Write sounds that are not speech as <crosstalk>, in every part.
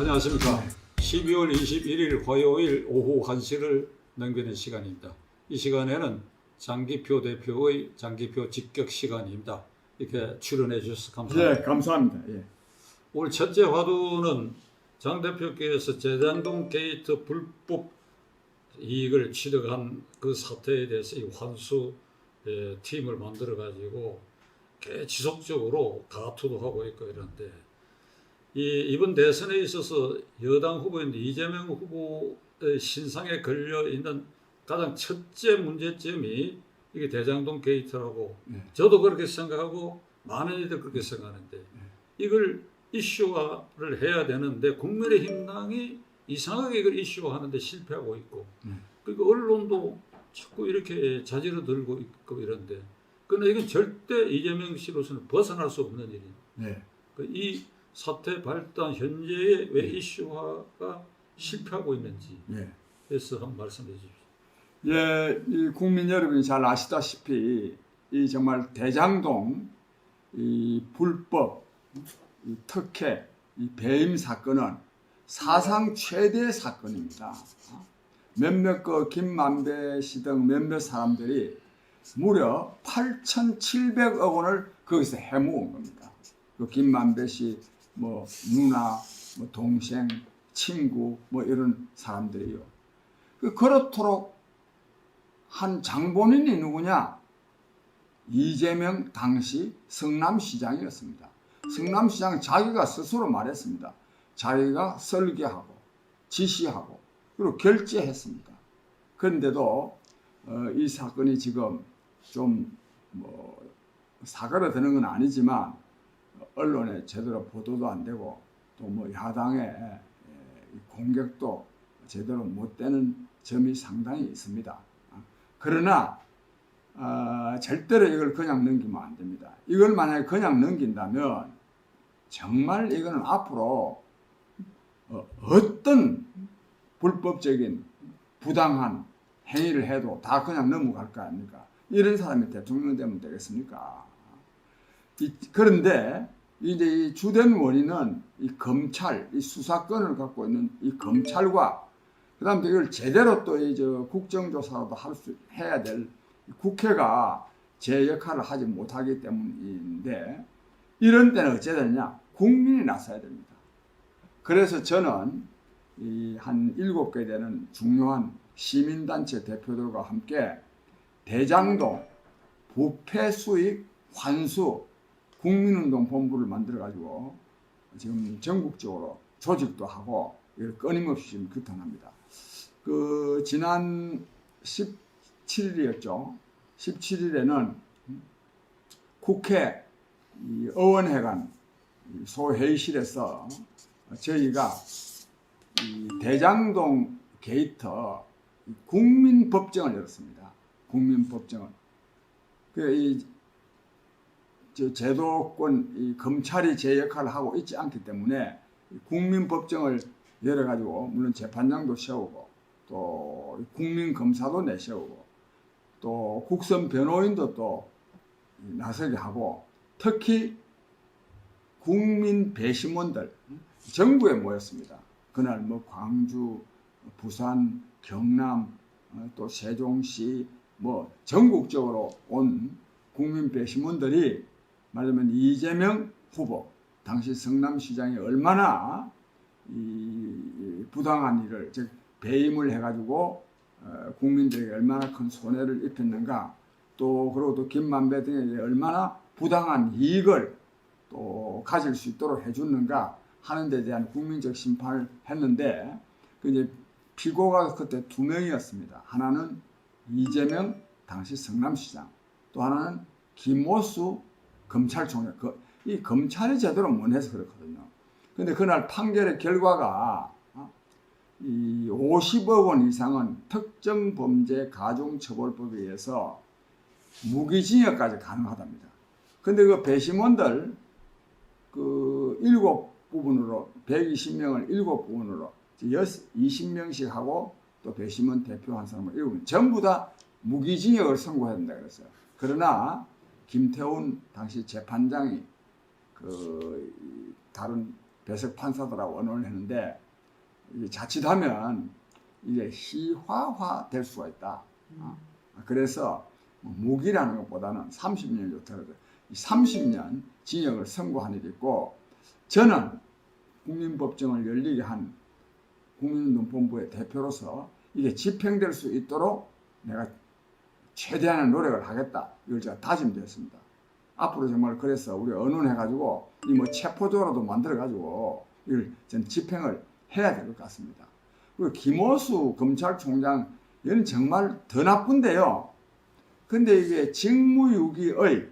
안녕하십니까. 12월 21일 화요일 오후 1시를 넘기는 시간입니다. 이 시간에는 장기표 대표의 장기표 직격 시간입니다. 이렇게 출연해 주셔서 감사합니다. 예, 감사합니다. 예. 오늘 첫째 화두는 장 대표께서 재단동 게이트 불법 이익을 취득한 그 사태에 대해서 이 환수 예, 팀을 만들어 가지고 지속적으로 다투도 하고 있고 이런데 이 이번 대선에 있어서 여당 후보인 이재명 후보의 신상에 걸려 있는 가장 첫째 문제점이 이게 대장동 게이트라고 네. 저도 그렇게 생각하고 많은 이들 그렇게 생각하는데 이걸 이슈화를 해야 되는데 국민의힘당이 이상하게 이걸 이슈화하는데 실패하고 있고 음. 그리고 언론도 자꾸 이렇게 자지러 들고 있고 이런데 그러나 이건 절대 이재명 씨로서는 벗어날 수 없는 일이에요. 네. 그이 사태 발단 현재의 왜 이슈화가 실패하고 있는지 예. 해서 한번 말씀해 주십시오. 예, 이 국민 여러분이 잘 아시다시피 이 정말 대장동 이 불법 이 특혜 이 배임 사건은 사상 최대 사건입니다. 몇몇 그 김만배 씨 등 몇몇 사람들이 무려 8,700억 원을 거기서 해모은 겁니다. 그 김만배 씨 뭐 누나, 뭐 동생, 친구 뭐 이런 사람들이요. 그 그렇도록 한 장본인이 누구냐? 이재명 당시 성남시장이었습니다. 성남시장 자기가 스스로 말했습니다. 자기가 설계하고 지시하고 그리고 결재했습니다. 그런데도 어, 이 사건이 지금 좀 뭐 사과를 드는 건 아니지만 언론에 제대로 보도도 안 되고 또 뭐 야당의 에, 공격도 제대로 못 되는 점이 상당히 있습니다. 그러나 어, 절대로 이걸 그냥 넘기면 안 됩니다. 이걸 만약에 그냥 넘긴다면 정말 이거는 앞으로 어, 어떤 불법적인 부당한 행위를 해도 다 그냥 넘어갈 거 아닙니까? 이런 사람이 대통령 되면 되겠습니까? 이- 그런데 이제 이 주된 원인은 이 검찰, 이 수사권을 갖고 있는 이 검찰과 그다음에 이걸 제대로 또 이제 국정조사도 할 수 해야 될 국회가 제 역할을 하지 못하기 때문인데 이런 때는 어찌해야 되느냐 국민이 나서야 됩니다. 그래서 저는 이 한 일곱 개 되는 중요한 시민단체 대표들과 함께 대장동 부패 수익 환수 국민운동 본부를 만들어 가지고 지금 전국적으로 조직도 하고 끊임없이 지금 규탄합니다. 그 지난 17일이었죠. 17일에는 국회 이 의원회관 이 소회의실에서 저희가 이 대장동 게이트 이 국민법정을 열었습니다. 국민법정을. 저 제도권 이 검찰이 제 역할을 하고 있지 않기 때문에 이 국민 법정을 열어 가지고 물론 재판장도 세우고 또 국민 검사도 내세우고 또 국선 변호인도 또 나서게 하고 특히 국민 배심원들 정부에 모였습니다. 그날 뭐 광주, 부산, 경남, 어, 또 세종시 뭐 전국적으로 온 국민 배심원들이 말하자면 이재명 후보 당시 성남시장이 얼마나 이 부당한 일을 즉 배임을 해가지고 어, 국민들에게 얼마나 큰 손해를 입혔는가 또 그리고 또 김만배 등에게 얼마나 부당한 이익을 또 가질 수 있도록 해줬는가 하는 데 대한 국민적 심판을 했는데 그 이제 피고가 그때 두 명이었습니다. 하나는 이재명 당시 성남시장 또 하나는 김호수 검찰총장 그, 이 검찰이 제대로 못 해서 그렇거든요. 근데 그날 판결의 결과가 어, 이 50억 원 이상은 특정 범죄 가중처벌법에 의해서 무기징역까지 가능하답니다. 근데 그 배심원들 그 일곱 부분으로 120명을 일곱 부분으로 20명씩 하고 또 배심원 대표 한 사람을 일곱 명 전부 다 무기징역을 선고해야 된다 그랬어요. 그러나 김태훈 당시 재판장이 그 다른 배석 판사들하고 언론을 했는데 자칫하면 이게 희화화 될 수가 있다. 어. 그래서 뭐 무기라는 것보다는 30년이 좋다고 이 30년 징역을 선고한 일이 있고 저는 국민법정을 열리게 한 국민운동본부의 대표로서 이게 집행될 수 있도록 내가 최대한의 노력을 하겠다. 이걸 제가 다짐되었습니다. 앞으로 정말 그래서 우리 언론해가지고 이 뭐 체포조라도 만들어가지고 이걸 전 집행을 해야 될 것 같습니다. 그리고 김호수 검찰총장 얘는 정말 더 나쁜데요. 근데 이게 직무유기의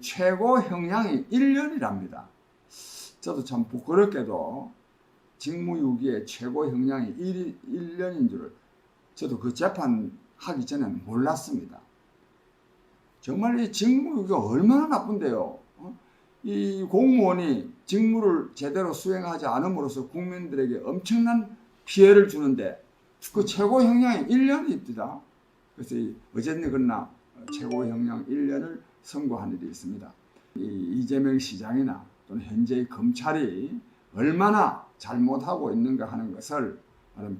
최고 형량이 1년이랍니다. 저도 참 부끄럽게도 직무유기의 최고 형량이 1, 1년인 줄 저도 그 재판 하기 전에는 몰랐습니다. 정말 이 직무유기가 얼마나 나쁜데요. 어? 이 공무원이 직무를 제대로 수행하지 않음으로써 국민들에게 엄청난 피해를 주는데 그 최고 형량이 1년입니다. 그래서 이 어쨌거나 최고 형량 1년을 선고한 일이 있습니다. 이 이재명 시장이나 또는 현재의 검찰이 얼마나 잘못하고 있는가 하는 것을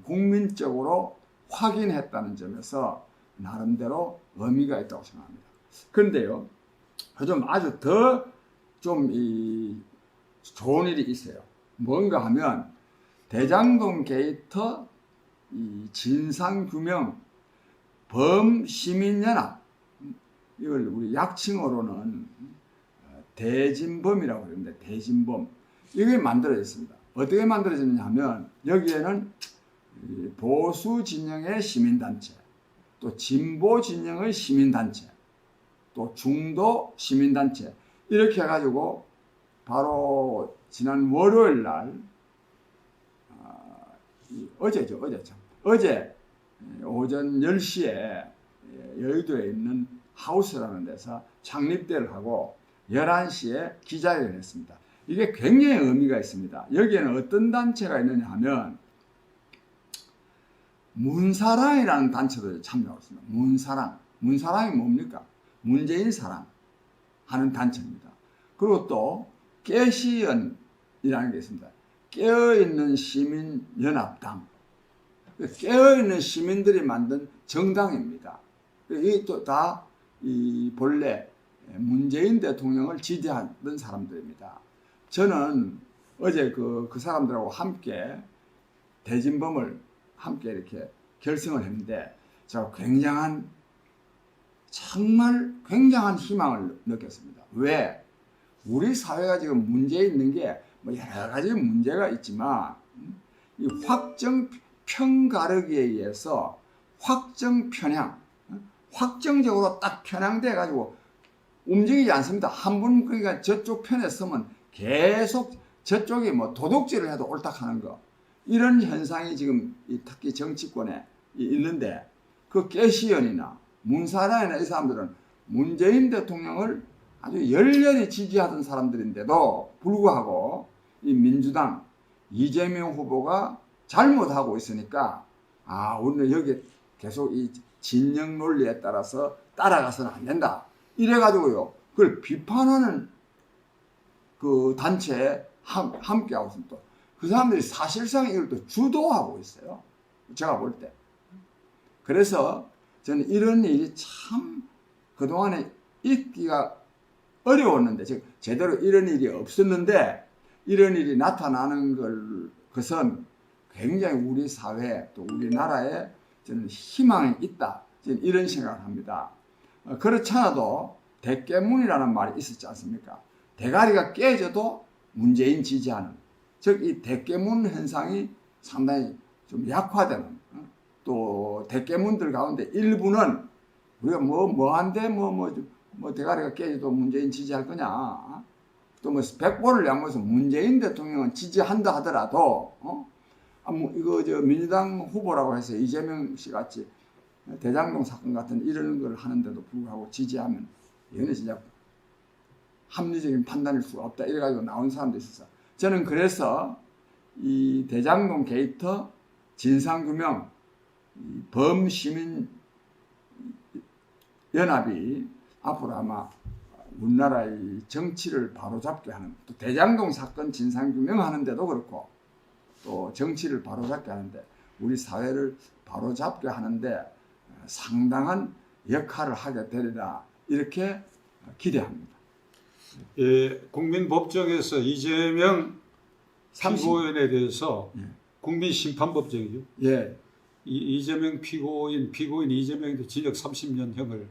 국민적으로 확인했다는 점에서 나름대로 의미가 있다고 생각합니다. 그런데요, 좀 아주 더 좀 이 좋은 일이 있어요. 뭔가 하면 대장동 게이트 이 진상규명 범시민연합 이걸 우리 약칭어로는 대진범이라고 그러는데 대진범 이게 만들어졌습니다. 어떻게 만들어졌느냐 하면 여기에는 이 보수 진영의 시민단체 또 진보 진영의 시민단체 또 중도 시민단체 이렇게 해가지고 바로 지난 월요일 날 아, 이 어제죠 어제 참 어제 오전 10시에 여의도에 있는 하우스라는 데서 창립대를 하고 11시에 기자회견을 했습니다. 이게 굉장히 의미가 있습니다. 여기에는 어떤 단체가 있느냐 하면 문사랑이라는 단체도 참여하고 있습니다. 문사랑. 문사랑이 뭡니까? 문재인 사랑 하는 단체입니다. 그리고 또 깨시연이라는 게 있습니다. 깨어있는 시민연합당. 깨어있는 시민들이 만든 정당입니다. 이또다 이 본래 문재인 대통령을 지지하던 사람들입니다. 저는 어제 그, 그 사람들하고 함께 대진범을 함께 이렇게 결성을 했는데 제가 굉장한 정말 굉장한 희망을 느꼈습니다. 왜? 우리 사회가 지금 문제 있는 게 뭐 여러 가지 문제가 있지만 이 확정 편가르기에 의해서 확정 편향, 확정적으로 딱 편향돼 가지고 움직이지 않습니다. 한 분 그러니까 저쪽 편에 서면 계속 저쪽이 뭐 도둑질을 해도 옳다 하는 거 이런 현상이 지금 이 특히 정치권에 이- 있는데 그 깨시연이나 문사라이나 이 사람들은 문재인 대통령을 아주 열렬히 지지하던 사람들인데도 불구하고 이 민주당 이재명 후보가 잘못하고 있으니까 아 우리는 여기 계속 이 진영 논리에 따라서 따라가서는 안 된다 이래가지고요 그걸 비판하는 그 단체에 함, 함께 하고 있습니다. 그 사람들이 사실상 이걸 또 주도하고 있어요. 제가 볼 때. 그래서 저는 이런 일이 참 그동안에 있기가 어려웠는데, 즉, 제대로 이런 일이 없었는데, 이런 일이 나타나는 걸, 것은 굉장히 우리 사회 또 우리나라에 저는 희망이 있다. 저는 이런 생각을 합니다. 어, 그렇잖아도 대깨문이라는 말이 있었지 않습니까? 대가리가 깨져도 문재인 지지하는 즉 이 대깨문 현상이 상당히 좀 약화되는 어? 또 대깨문들 가운데 일부는 우리가 뭐 뭐한데 뭐뭐 뭐 대가리가 깨져도 문재인 지지할 거냐 또 뭐 백보를 양보해서 문재인 대통령은 지지한다 하더라도 어? 아, 뭐 이거 저 민주당 후보라고 해서 이재명 씨 같이 대장동 사건 같은 이런 걸 하는데도 불구하고 지지하면 이거는 진짜 합리적인 판단일 수가 없다 이래가지고 나온 사람도 있었어. 저는 그래서 이 대장동 게이트 진상규명 이 범시민 연합이 앞으로 아마 우리나라의 정치를 바로잡게 하는 또 대장동 사건 진상규명하는데도 그렇고 또 정치를 바로잡게 하는데 우리 사회를 바로잡게 하는데 상당한 역할을 하게 되리라 이렇게 기대합니다. 예, 국민법정에서 이재명 30. 피고인에 대해서 예. 국민심판법정이죠. 예, 이, 이재명 피고인 피고인 이재명한테 징역 30년형을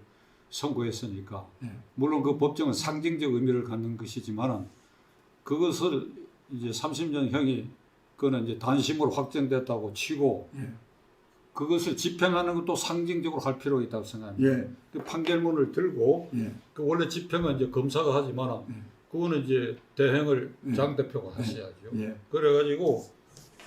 선고했으니까 예. 물론 그 법정은 상징적 의미를 갖는 것이지만은 그것을 이제 30년형이 그거는 이제 단심으로 확정됐다고 치고 예, 그것을 집행하는 것도 상징적으로 할 필요가 있다고 생각합니다. 예, 그 판결문을 들고 예, 그 원래 집행은 이제 검사가 하지만 음. 그거는 이제 대행을 음. 장 대표가 하셔야죠. 예, 그래가지고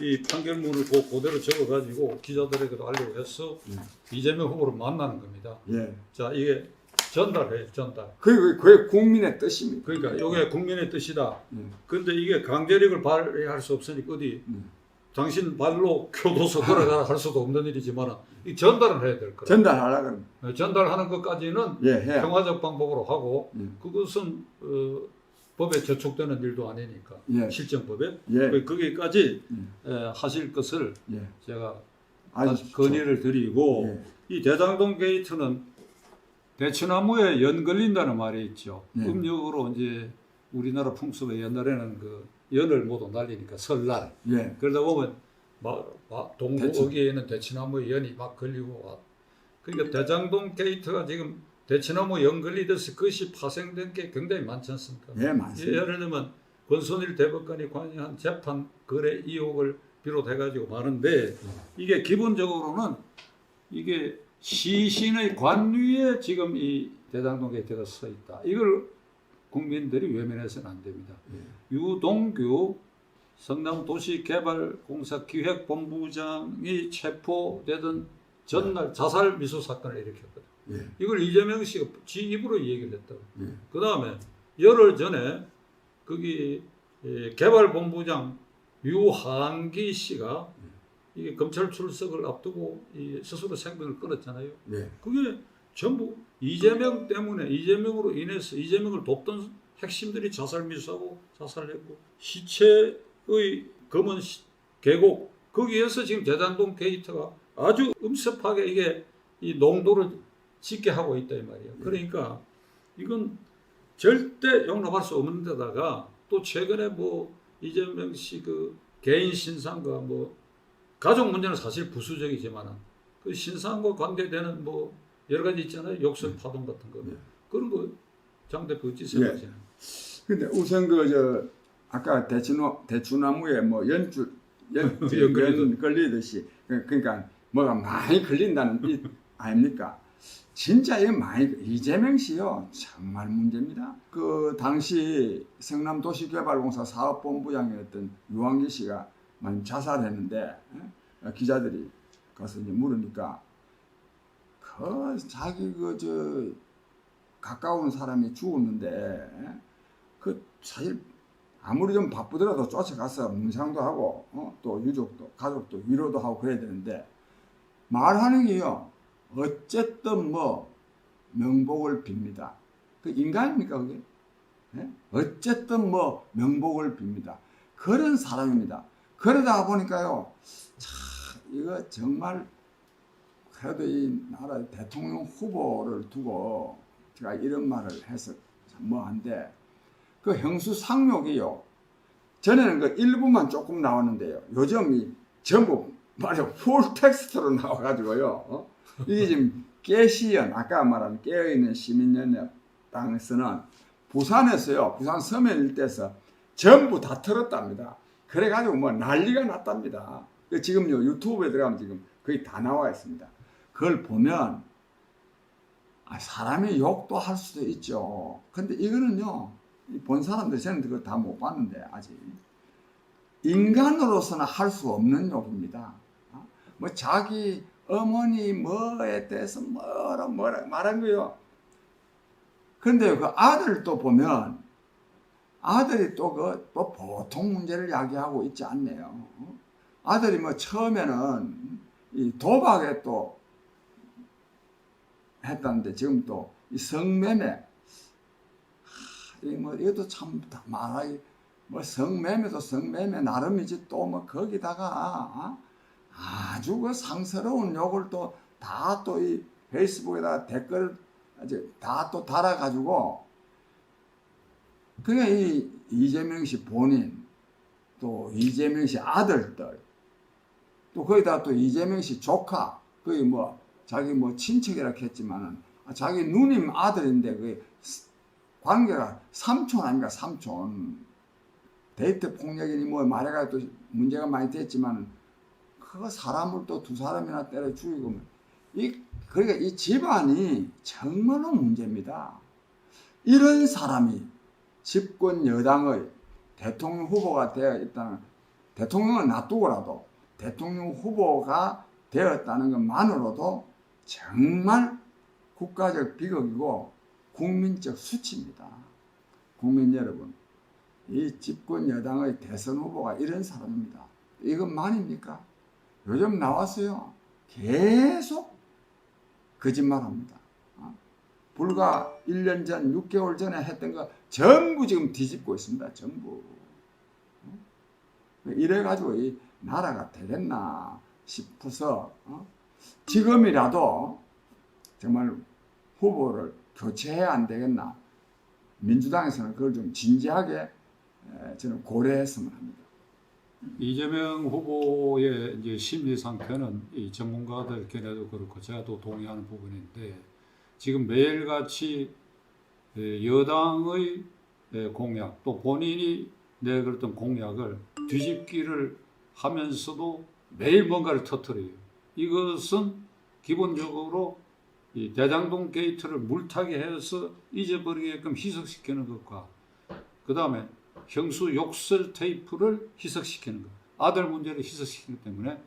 이 판결문을 그 그대로 적어가지고 기자들에게도 알리고 해서 음. 이재명 후보를 만나는 겁니다. 예. 자 이게 전달해요 전달. 그게 그게 국민의 뜻입니다. 그러니까 이게 국민의 뜻이다. 음. 근데 이게 강제력을 발휘할 수 없으니까 어디 음. 당신 발로 교도소 걸어가라 할 수도 없는 일이지만 이 전달을 해야 될 거예요. 전달하려고 그러면 전달하는 것까지는 예, 해야. 평화적 방법으로 하고 음. 그것은 어, 법에 저촉되는 일도 아니니까 예, 실정법에 예, 거기까지 음. 에, 하실 것을 예. 제가 아주 건의를 드리고 예. 이 대장동 게이트는 대추나무에 연 걸린다는 말이 있죠. 예. 음력으로 이제 우리나라 풍습에 옛날에는 그 연을 모두 날리니까 설날 예, 그러다 보면 막, 막 동구 대추. 어귀에는 대추나무에 연이 막 걸리고 와. 그러니까 대장동 게이트가 지금 대추나무 연 걸리듯이 그것이 파생된 게 굉장히 많지 않습니까? 예, 맞습니다. 예를 들면 권순일 대법관이 관여한 재판 거래 의혹을 비롯해가지고 많은데 이게 기본적으로는 이게 시신의 관위에 지금 이 대장동 게이트가 서 있다. 이걸 국민들이 외면해서는 안 됩니다. 예. 유동규 성남도시개발공사 기획본부장이 체포되던 전날 자살 미수 사건을 일으켰거든. 예, 이걸 이재명 씨가 지 입으로 얘기를 했다고. 예. 그 다음에 열흘 전에 거기 예, 개발본부장 유한기 씨가 이게 검찰 출석을 앞두고 이 스스로 생명을 끊었잖아요. 예, 그게 전부 이재명 때문에 이재명으로 인해서 이재명을 돕던 핵심들이 자살 미수하고 자살했고 시체의 검은 시- 계곡 거기에서 지금 대장동 게이트가 아주 음습하게 이게 이 농도를 짙게 하고 있다 이 말이에요. 그러니까 이건 절대 용납할 수 없는 데다가 또 최근에 뭐 이재명 씨 그 개인 신상과 뭐 가족 문제는 사실 부수적이지만은 그 신상과 관계되는 뭐 여러 가지 있잖아요. 욕설 파동 같은 거. 네. 그런 거 장 대표 어찌 생각하시나요? 근데 우선 그 저 아까 대추나무 대추나무에 뭐 연줄 연, <laughs> 연 걸리듯. 연 걸리듯이 그- 그러니까 뭐가 많이 걸린다는 이 아닙니까? 진짜 이거 많이 이재명 씨요 정말 문제입니다. 그 당시 성남 도시개발공사 사업본부장이었던 유한기 씨가 만 자살했는데 어? 기자들이 가서 이제 물으니까 그 자기 그 저 가까운 사람이 죽었는데 그 사실 아무리 좀 바쁘더라도 쫓아가서 문상도 하고 어? 또 유족도 가족도 위로도 하고 그래야 되는데 말하는 게요 어쨌든 뭐 명복을 빕니다 그 인간입니까 그게 예? 어쨌든 뭐 명복을 빕니다 그런 사람입니다 그러다 보니까요 참 이거 정말 그래도 이 나라 대통령 후보를 두고 제가 이런 말을 해서 참 뭐한데 그 형수 상록이요. 전에는 그 일부만 조금 나왔는데요. 요즘 이 전부 말이야 풀 텍스트로 나와가지고요. 어? 이게 지금 깨시연 아까 말한 깨어있는 시민연합 땅에서는 부산에서요. 부산 서면 일대에서 전부 다 털었답니다. 그래가지고 뭐 난리가 났답니다. 그 지금요 유튜브에 들어가면 지금 거의 다 나와 있습니다. 그걸 보면 아, 사람이 욕도 할 수도 있죠. 근데 이거는요, 이본 사람들 저는 그걸 다 못 봤는데, 아직. 인간으로서는 할 수 없는 욕입니다. 어? 뭐 자기 어머니 뭐에 대해서 뭐라 뭐라 말한 거요. 근데 그 아들 또 보면, 아들이 또 그, 또 보통 문제를 야기하고 있지 않네요. 어? 아들이 뭐 처음에는 이 도박에 또 했다는데 지금 또 이 성매매 뭐 이것도 참 말하기 뭐 성매매도 성매매 나름이지 또 뭐 거기다가 어? 아주 그 상스러운 욕을 또 다 또 이 페이스북에다가 댓글 다 또 달아가지고 그게 이 이재명 씨 본인 또 이재명 씨 아들들 또 거기다 또 이재명 씨 조카 거기 뭐 자기 뭐 친척이라 했지만은 아, 자기 누님 아들인데 그 관계가 삼촌 아닌가 삼촌 데이트 폭력이니 뭐 말해가 또 문제가 많이 됐지만 그거 사람을 또 두 사람이나 때려 죽이고 뭐. 이 그러니까 이 집안이 정말로 문제입니다. 이런 사람이 집권 여당의 대통령 후보가 되어 있다는 대통령은 놔두고라도 대통령 후보가 되었다는 것만으로도 정말 국가적 비극이고 국민적 수치입니다. 국민 여러분, 이 집권 여당의 대선 후보가 이런 사람입니다. 이건 만입니까? 요즘 나왔어요. 계속 거짓말합니다. 어? 불과 1년 전, 6개월 전에 했던 거 전부 지금 뒤집고 있습니다. 전부. 어? 이래가지고 이 나라가 되겠나 싶어서 어? 지금이라도 정말 후보를 교체해야 안 되겠나. 민주당에서는 그걸 좀 진지하게 에, 저는 고려했으면 합니다. 이재명 후보의 이제 심리 상태는 이 전문가들 견해도 그렇고 제가 또 동의하는 부분인데 지금 매일같이 에, 여당의 에, 공약 또 본인이 내걸었던 공약을 뒤집기를 하면서도 매일 뭔가를 터뜨려요. 이것은 기본적으로 이 대장동 게이트를 물타기 해서 잊어버리게끔 희석시키는 것과 그 다음에 형수 욕설 테이프를 희석시키는 것. 아들 문제를 희석시키기 때문에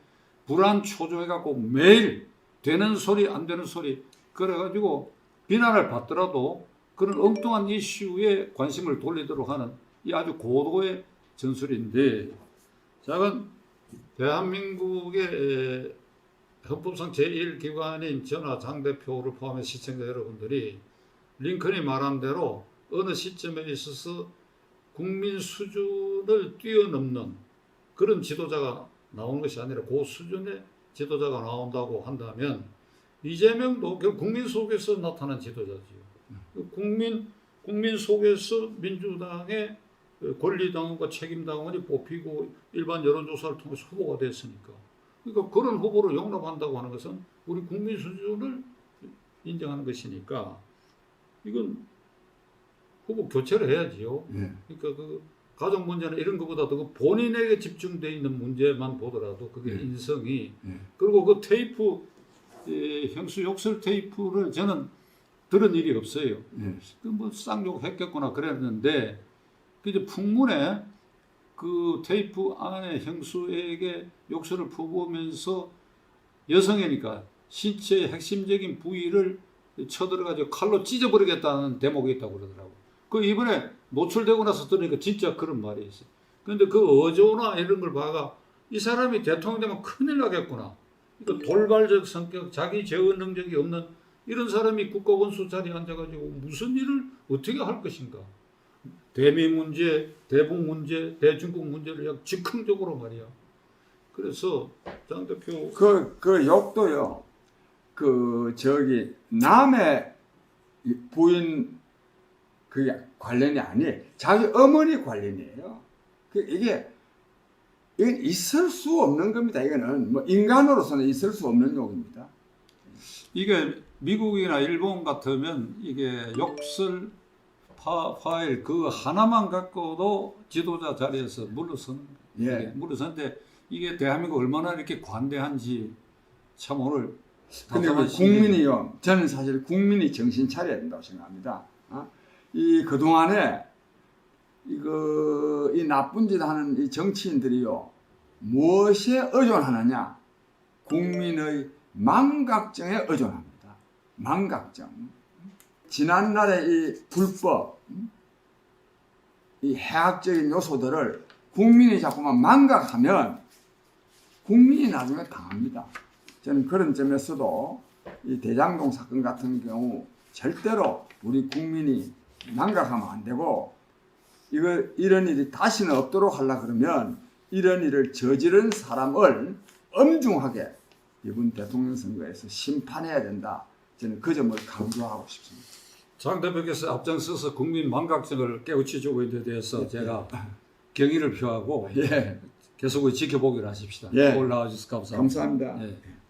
불안 초조해갖고 매일 되는 소리 안 되는 소리 그래가지고 비난을 받더라도 그런 엉뚱한 이슈에 관심을 돌리도록 하는 이 아주 고도의 전술인데 작은 대한민국의 에, 헌법상 제1기관인 전화 장대표를 포함해 시청자 여러분들이 링컨이 말한 대로 어느 시점에 있어서 국민 수준을 뛰어넘는 그런 지도자가 나오는 것이 아니라 그 수준의 지도자가 나온다고 한다면 이재명도 국민 속에서 나타난 지도자지요. 그 국민 국민 속에서 민주당의 권리당원과 책임당원이 뽑히고 일반 여론조사를 통해서 후보가 됐으니까. 그러니까 그런 후보를 용납한다고 하는 것은 우리 국민 수준을 인정하는 것이니까 이건 후보 교체를 해야지요. 예. 그러니까 그 가족 문제는 이런 것보다도 그 본인에게 집중돼 있는 문제만 보더라도 그게 네. 인성이 네. 그리고 그 테이프 에, 형수 욕설 테이프를 저는 들은 일이 없어요. 예. 그뭐 쌍욕 했겠구나 그랬는데 그 이제 풍문에 그 테이프 안에 형수에게 욕설을 퍼부으면서 여성이니까 신체의 핵심적인 부위를 쳐들어가지고 칼로 찢어버리겠다는 대목이 있다고 그러더라고. 그 이번에 노출되고 나서 들으니까 진짜 그런 말이 있어요. 근데 그 어조나 이런 걸 봐가 이 사람이 대통령 되면 큰일 나겠구나. 그러니까 돌발적 성격, 자기 제어 능력이 없는 이런 사람이 국가원수 자리에 앉아가지고 무슨 일을 어떻게 할 것인가. 대미 문제, 대북 문제, 대중국 문제를 약 즉흥적으로 말이야. 그래서 장 대표 그, 그 욕도요, 그, 저기, 남의 이 부인, 그게 관련이 아니에요. 자기 어머니 관련이에요. 그, 이게, 이건 있을 수 없는 겁니다. 이거는, 뭐, 인간으로서는 있을 수 없는 욕입니다. 이게 미국이나 일본 같으면 이게 욕설 파, 파일 그 하나만 갖고도 지도자 자리에서 물러서는. 예. 물러서는데 이게 대한민국 얼마나 이렇게 관대한지 참 오늘 근데 시기죠. 국민이요, 저는 사실 국민이 정신 차려야 된다고 생각합니다. 어? 이 그동안에 이거 이 나쁜 짓 하는 이 정치인들이요 무엇에 의존하느냐? 국민의 망각정에 의존합니다. 망각정. 지난날의 이 불법, 이 해악적인 요소들을 국민이 자꾸만 망각하면 국민이 나중에 당합니다. 저는 그런 점에서도 이 대장동 사건 같은 경우 절대로 우리 국민이 망각하면 안 되고 이거 이런 일이 다시는 없도록 하려 그러면 이런 일을 저지른 사람을 엄중하게 이번 대통령 선거에서 심판해야 된다. 저는 그 점을 강조하고 싶습니다. 장 대표께서 앞장서서 국민 망각증을 깨우쳐주고 있는 데 대해서 제가 경의를 표하고 예, 계속 지켜보기로 하십시다. 예. 오늘 나와주셔서 감사합니다. 감사합니다. 예.